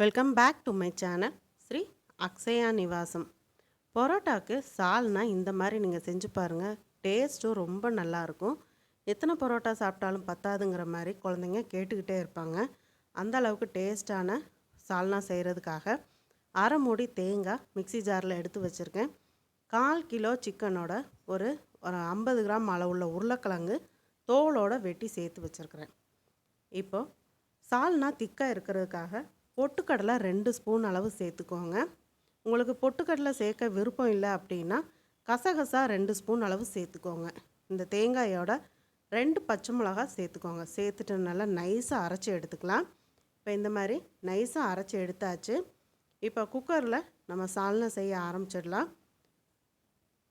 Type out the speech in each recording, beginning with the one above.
Welcome back to my channel Sri Akshaya Nivasam பரோட்டாக்கு சால்னா இந்த மாதிரி நீங்கள் செஞ்சு பாருங்கள் டேஸ்ட்டும் ரொம்ப நல்லாயிருக்கும் எத்தனை பரோட்டா சாப்பிட்டாலும் பத்தாதுங்கிற மாதிரி குழந்தைங்க கேட்டுக்கிட்டே இருப்பாங்க அந்த அளவுக்கு டேஸ்ட்டான சால்னா செய்கிறதுக்காக அரை மூடி தேங்காய் மிக்ஸி ஜாரில் எடுத்து வச்சுருக்கேன் கால் கிலோ சிக்கனோட ஒரு ஒரு ஐம்பது கிராம் அளவுள்ள உருளைக்கிழங்கு தோலோட வெட்டி சேர்த்து வச்சுருக்கிறேன் இப்போது சால்னா திக்காக இருக்கிறதுக்காக பொட்டுக்கடலை ரெண்டு ஸ்பூன் அளவு சேர்த்துக்கோங்க. உங்களுக்கு பொட்டுக்கடலை சேர்க்க விருப்பம் இல்லை அப்படின்னா கசகசா ரெண்டு ஸ்பூன் அளவு சேர்த்துக்கோங்க. இந்த தேங்காயோட ரெண்டு பச்சை மிளகா சேர்த்துக்கோங்க. சேர்த்துட்டு நல்லா நைஸாக அரைச்சி எடுத்துக்கலாம். இப்போ இந்த மாதிரி நைஸாக அரைச்சி எடுத்தாச்சு. இப்போ குக்கரில் நம்ம சால்னா செய்ய ஆரம்பிச்சிடலாம்.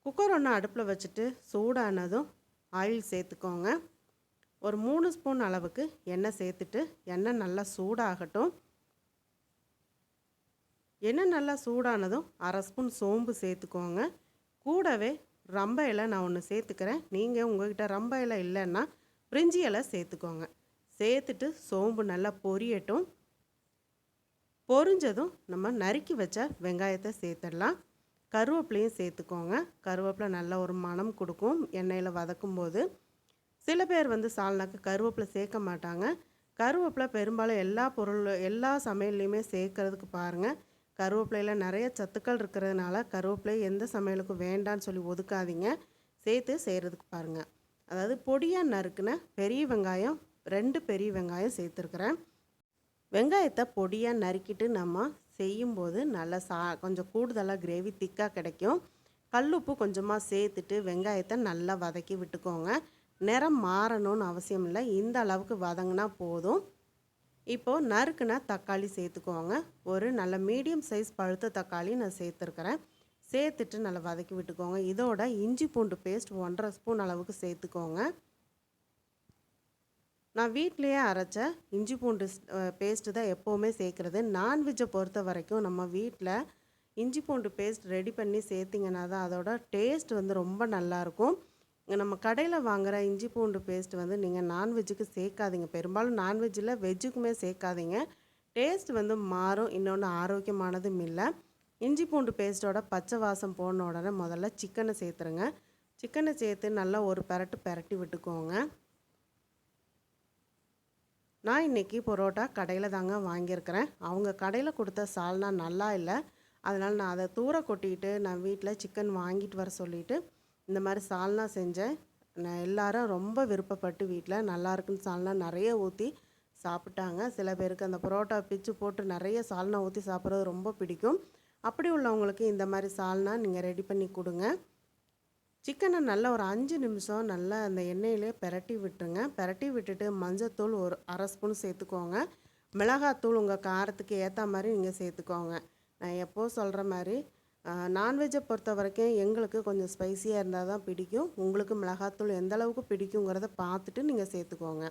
குக்கர் ஒன்று அடுப்பில் வச்சுட்டு சூடானதும் ஆயில் சேர்த்துக்கோங்க. ஒரு மூணு ஸ்பூன் அளவுக்கு எண்ணெய் சேர்த்துட்டு எண்ணெய் நல்லா சூடாகட்டும். எண்ணெய் நல்லா சூடானதும் அரை ஸ்பூன் சோம்பு சேர்த்துக்கோங்க. கூடவே ரம்ப இலை நான் ஒன்று சேர்த்துக்கிறேன். நீங்கள் உங்கள்கிட்ட ரம்ப இலை இல்லைன்னா பிரிஞ்சி இலை சேர்த்துக்கோங்க. சேர்த்துட்டு சோம்பு நல்லா பொரியட்டும். பொரிஞ்சதும் நம்ம நறுக்கி வச்ச வெங்காயத்தை சேர்த்துடலாம். கருவேப்பிலையும் சேர்த்துக்கோங்க. கருவேப்பிலை நல்ல ஒரு மணம் கொடுக்கும். எண்ணெயில் வதக்கும் போது சில பேர் வந்து சால்னாக்கு கருவேப்பிலை சேர்க்க மாட்டாங்க. கருவேப்பிலை பெரும்பாலும் எல்லா பொருள் எல்லா சமையல்லையுமே சேர்க்கறதுக்கு பாருங்கள் கருவேப்பிலையில் நிறைய சத்துக்கள் இருக்கிறதுனால கருவேப்பிலை எந்த சமையலுக்கும் வேண்டான்னு சொல்லி ஒதுக்காதீங்க. சேர்த்து செய்கிறதுக்கு பாருங்கள் அதாவது பொடியாக நறுக்குன பெரிய வெங்காயம் ரெண்டு பெரிய வெங்காயம் சேர்த்துருக்குறேன். வெங்காயத்தை பொடியாக நறுக்கிட்டு நம்ம செய்யும்போது நல்லா சா கொஞ்சம் கூடுதலாக கிரேவி திக்காக கிடைக்கும். கல்லுப்பு கொஞ்சமாக சேர்த்துட்டு வெங்காயத்தை நல்லா வதக்கி விட்டுக்கோங்க. நிறம் மாறணும்னு அவசியம் இல்லை. இந்த அளவுக்கு வதங்கினா போதும். இப்போது நறுக்குனா தக்காளி சேர்த்துக்கோங்க. ஒரு நல்ல மீடியம் சைஸ் பழுத்த தக்காளி நான் சேர்த்துருக்குறேன். சேர்த்துட்டு நல்லா வதக்கி விட்டுக்கோங்க. இதோட இஞ்சி பூண்டு பேஸ்ட் ஒன்றரை ஸ்பூன் அளவுக்கு சேர்த்துக்கோங்க. நான் வீட்லேயே அரைச்ச இஞ்சி பூண்டு பேஸ்ட்டு தான் எப்போவுமே சேர்க்குறது. நான்வெஜ்ஜை பொறுத்த வரைக்கும் நம்ம வீட்டில் இஞ்சி பூண்டு பேஸ்ட் ரெடி பண்ணி சேர்த்திங்கன்னா தான் அதோட டேஸ்ட் வந்து ரொம்ப நல்லாயிருக்கும் இங்கே நம்ம கடையில் வாங்குகிற இஞ்சி பூண்டு பேஸ்ட் வந்து நீங்கள் நான்வெஜ்ஜுக்கு சேர்க்காதீங்க. பெரும்பாலும் நான்வெஜ்ஜில் வெஜ்ஜுக்குமே சேர்க்காதீங்க. டேஸ்ட் வந்து மாறும் இன்னொன்று ஆரோக்கியமானதும் இல்லை. இஞ்சி பூண்டு பேஸ்ட்டோட பச்சை வாசம் போன உடனே முதல்ல சிக்கனை சேர்த்துருங்க. சிக்கனை சேர்த்து நல்லா ஒரு பெரட்டு பெரட்டி விட்டுக்கோங்க. நான் இன்றைக்கி பரோட்டா கடையில் தாங்க வாங்கியிருக்கிறேன். அவங்க கடையில் கொடுத்த சால்னா நல்லா இல்லை. அதனால் நான் அதை தூர கொட்டிட்டு நான் வீட்டில் சிக்கன் வாங்கிட்டு வர சொல்லிவிட்டு இந்த மாதிரி சால்னா செஞ்சேன். நான் எல்லாரும் ரொம்ப விருப்பப்பட்டு வீட்டில் நல்லா இருக்குன்னு சால்னா நிறைய ஊற்றி சாப்பிட்டாங்க. சில பேருக்கு அந்த பரோட்டா பிச்சு போட்டு நிறைய சால்னா ஊற்றி சாப்பிட்றது ரொம்ப பிடிக்கும். அப்படி உள்ளவங்களுக்கு இந்த மாதிரி சால்னா நீங்கள் ரெடி பண்ணி கொடுங்க. சிக்கனை நல்லா ஒரு அஞ்சு நிமிஷம் நல்லா அந்த எண்ணெயிலே பெரட்டி விட்டுருங்க. பெரட்டி விட்டுட்டு மஞ்சத்தூள் ஒரு அரை ஸ்பூன் சேர்த்துக்கோங்க. மிளகாத்தூள் உங்கள் காரத்துக்கு ஏற்ற மாதிரி நீங்கள் சேர்த்துக்கோங்க. நான் எப்போது சொல்கிற மாதிரி நான்வெஜ்ஜை பொறுத்த வரைக்கும் எங்களுக்கு கொஞ்சம் ஸ்பைஸியாக இருந்தால் தான் பிடிக்கும். உங்களுக்கு மிளகாத்தூள் எந்த அளவுக்கு பிடிக்குங்கிறத பார்த்துட்டு நீங்கள் சேர்த்துக்கோங்க.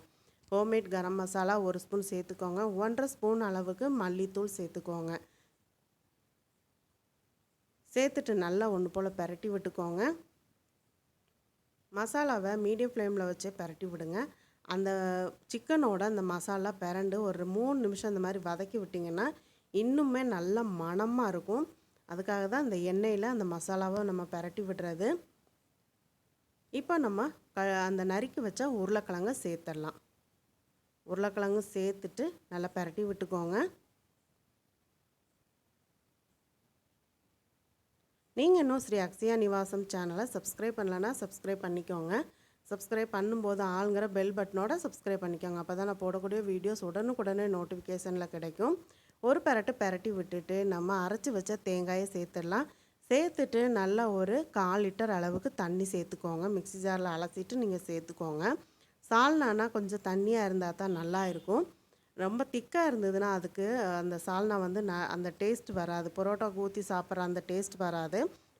ஹோம்மேட் கரம் மசாலா ஒரு ஸ்பூன் சேர்த்துக்கோங்க. ஒன்றரை ஸ்பூன் அளவுக்கு மல்லித்தூள் சேர்த்துக்கோங்க. சேர்த்துட்டு நல்லா ஒன்று போல் பரட்டி விட்டுக்கோங்க. மசாலாவை மீடியம் ஃப்ளேமில் வச்சு பரட்டி விடுங்க. அந்த சிக்கனோட அந்த மசாலா பரண்டு ஒரு மூணு நிமிஷம் அந்த மாதிரி வதக்கி விட்டிங்கன்னா இன்னுமே நல்ல மணமாக இருக்கும். அதுக்காக தான் அந்த எண்ணெயில் அந்த மசாலாவை நம்ம பரட்டி விடுறது. இப்போ நம்ம க அந்த நறுக்கி வச்ச உருளைக்கிழங்க சேர்த்துடலாம். உருளைக்கிழங்கு சேர்த்துட்டு நல்லா பரட்டி விட்டுக்கோங்க. நீங்கள் இன்னும் ஸ்ரீ அக்ஷயா நிவாசம் சேனலை சப்ஸ்கிரைப் பண்ணலன்னா சப்ஸ்கிரைப் பண்ணிக்கோங்க. சப்ஸ்கிரைப் பண்ணும்போது ஆளுங்கிற பெல் பட்டனோட சப்ஸ்கிரைப் பண்ணிக்கோங்க. அப்போ தான் நான் போடக்கூடிய வீடியோஸ் உடனுக்குடனே நோட்டிஃபிகேஷனில் கிடைக்கும். ஒரு பெரட்டு பெரட்டி விட்டுட்டு நம்ம அரைச்சி வச்ச தேங்காயை சேர்த்துடலாம். சேர்த்துட்டு நல்லா ஒரு கால் லிட்டர் அளவுக்கு தண்ணி சேர்த்துக்கோங்க. மிக்ஸி ஜாரில் அலசிட்டு நீங்கள் சேர்த்துக்கோங்க. சால்னானா கொஞ்சம் தண்ணியாக இருந்தால் தான் நல்லா இருக்கும். ரொம்ப திக்காக இருந்ததுன்னா அதுக்கு அந்த சால்னா வந்து ந அந்த டேஸ்ட் வராது. பரோட்டா ஊற்றி சாப்பிட்ற அந்த டேஸ்ட் வராது.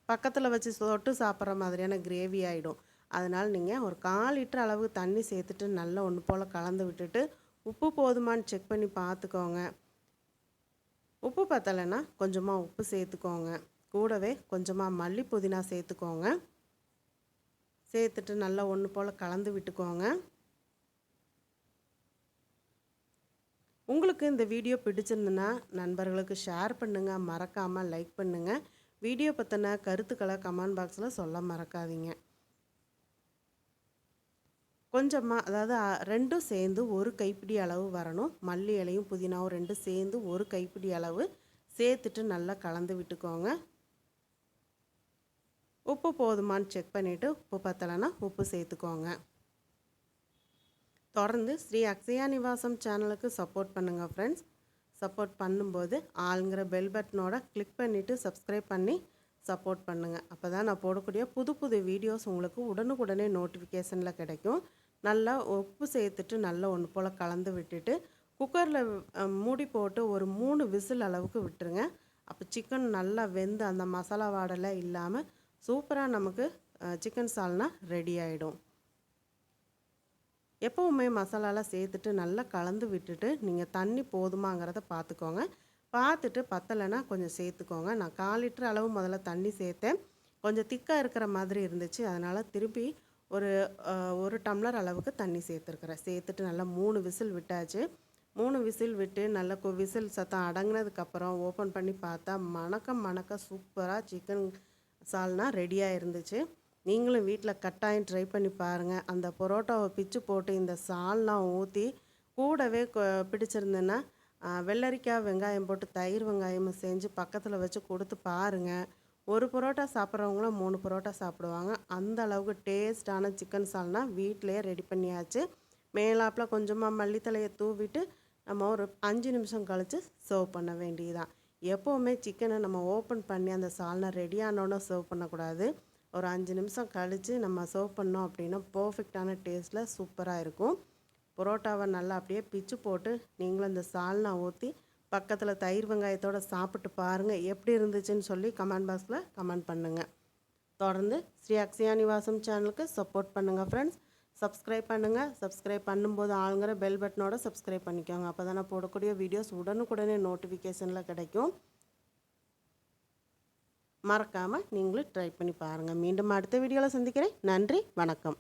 பக்கத்தில் வச்சு தொட்டு சாப்பிட்ற மாதிரியான கிரேவி ஆகிடும் அதனால் நீங்கள் ஒரு கால் லிட்டர் அளவுக்கு தண்ணி சேர்த்துட்டு நல்லா ஒன்று போல் கலந்து விட்டுட்டு உப்பு போதுமான்னு செக் பண்ணி பார்த்துக்கோங்க. உப்பு பத்தலைன்னா கொஞ்சமாக உப்பு சேர்த்துக்கோங்க. கூடவே கொஞ்சமாக மல்லி புதினா சேர்த்துக்கோங்க. சேர்த்துட்டு நல்லா ஒன்று போல் கலந்து விட்டுக்கோங்க. உங்களுக்கு இந்த வீடியோ பிடிச்சிருந்துன்னா நண்பர்களுக்கு ஷேர் பண்ணுங்கள் மறக்காமல் லைக் பண்ணுங்கள் வீடியோ பற்றின கருத்துக்களை கமெண்ட் பாக்ஸில் சொல்ல மறக்காதீங்க. கொஞ்சமாக அதாவது ரெண்டும் சேர்ந்து ஒரு கைப்பிடி அளவு வரணும். மல்லி இலையும் புதினாவும் ரெண்டும் சேர்ந்து ஒரு கைப்பிடி அளவு. சேர்த்துட்டு நல்லா கலந்து விட்டுக்கோங்க. உப்பு போதுமான்னு செக் பண்ணிவிட்டு உப்பு பத்தலைன்னா உப்பு சேர்த்துக்கோங்க. தொடர்ந்து ஸ்ரீ அக்ஷயா நிவாசம் சேனலுக்கு சப்போர்ட் பண்ணுங்கள் ஃப்ரெண்ட்ஸ் சப்போர்ட் பண்ணும்போது ஆளுங்கிற பெல் பட்டனோட கிளிக் பண்ணிவிட்டு சப்ஸ்கிரைப் பண்ணி சப்போர்ட் பண்ணுங்கள் அப்போ தான் நான் போடக்கூடிய புது புது வீடியோஸ் உங்களுக்கு உடனுக்குடனே நோட்டிஃபிகேஷனில் கிடைக்கும். நல்லா உப்பு சேர்த்துட்டு நல்லா ஒன்று போல் கலந்து விட்டுட்டு குக்கரில் மூடி போட்டு ஒரு மூணு விசில் அளவுக்கு விட்டுருங்க. அப்போ சிக்கன் நல்லா வெந்து அந்த மசாலா வாடலை இல்லாமல் சூப்பராக நமக்கு சிக்கன் சால்னா ரெடி ஆகிடும் எப்போவுமே மசாலாலாம் சேர்த்துட்டு நல்லா கலந்து விட்டுட்டு நீங்கள் தண்ணி போதுமாங்கிறத பார்த்துக்கோங்க பார்த்துட்டு பத்தலைன்னா கொஞ்சம் சேர்த்துக்கோங்க. நான் கால் லிட்டர் அளவு முதல்ல தண்ணி சேர்த்தேன். கொஞ்சம் திக்காக இருக்கிற மாதிரி இருந்துச்சு. அதனால் திருப்பி ஒரு ஒரு டம்ளர் அளவுக்கு தண்ணி சேர்த்துருக்குறேன். சேர்த்துட்டு நல்லா மூணு விசில் விட்டாச்சு. மூணு விசில் விட்டு நல்லா கு விசில் சத்தம் அடங்கினதுக்கப்புறம் ஓப்பன் பண்ணி பார்த்தா மணக்க மணக்க சூப்பராக சிக்கன் சால்னா ரெடியாக இருந்துச்சு. நீங்களும் வீட்டில் கட்டாயம் ட்ரை பண்ணி பாருங்கள் அந்த பரோட்டாவை பிச்சு போட்டு இந்த சால்னா ஊற்றி கூடவே கொ- வெள்ளரிக்காய் வெங்காயம் போட்டு தயிர் வெங்காயமும் செஞ்சு பக்கத்தில் வச்சு கொடுத்து பாருங்கள் ஒரு பரோட்டா சாப்பிட்றவங்களும் மூணு பரோட்டா சாப்பிடுவாங்க. அந்த அளவுக்கு டேஸ்டான சிக்கன் சால்னா வீட்டிலையே ரெடி பண்ணியாச்சு. மேலாப்பில் கொஞ்சமாக மல்லித்தலையை தூவிட்டு நம்ம ஒரு அஞ்சு நிமிஷம் கழித்து சர்வ் பண்ண வேண்டியதுதான். எப்போவுமே சிக்கனை நம்ம ஓப்பன் பண்ணி அந்த சால்னா ரெடியானோன்னு சர்வ் பண்ணக்கூடாது. ஒரு அஞ்சு நிமிஷம் கழித்து நம்ம சர்வ் பண்ணோம் அப்படின்னா பர்ஃபெக்டான டேஸ்ட்டில் சூப்பராக இருக்கும். பரோட்டாவை நல்லா அப்படியே பிச்சு போட்டு நீங்களும் இந்த சால்னா ஊற்றி பக்கத்தில் தயிர் வெங்காயத்தோடு சாப்பிட்டு பாருங்கள் எப்படி இருந்துச்சுன்னு சொல்லி கமெண்ட் பாக்ஸில் கமெண்ட் பண்ணுங்கள் தொடர்ந்து ஸ்ரீ அக்ஷயா நிவாசம் சேனலுக்கு சப்போர்ட் பண்ணுங்கள் ஃப்ரெண்ட்ஸ் சப்ஸ்கிரைப் பண்ணுங்கள் சப்ஸ்கிரைப் பண்ணும்போது ஆளுங்கிற பெல் பட்டனோட சப்ஸ்கிரைப் பண்ணிக்கோங்க. அப்போ தான் நான் போடக்கூடிய வீடியோஸ் உடனுக்குடனே நோட்டிஃபிகேஷனில் கிடைக்கும். மறக்காமல் நீங்களும் ட்ரை பண்ணி பாருங்கள் மீண்டும் அடுத்த வீடியோவில் சந்திக்கிறேன். நன்றி. வணக்கம்.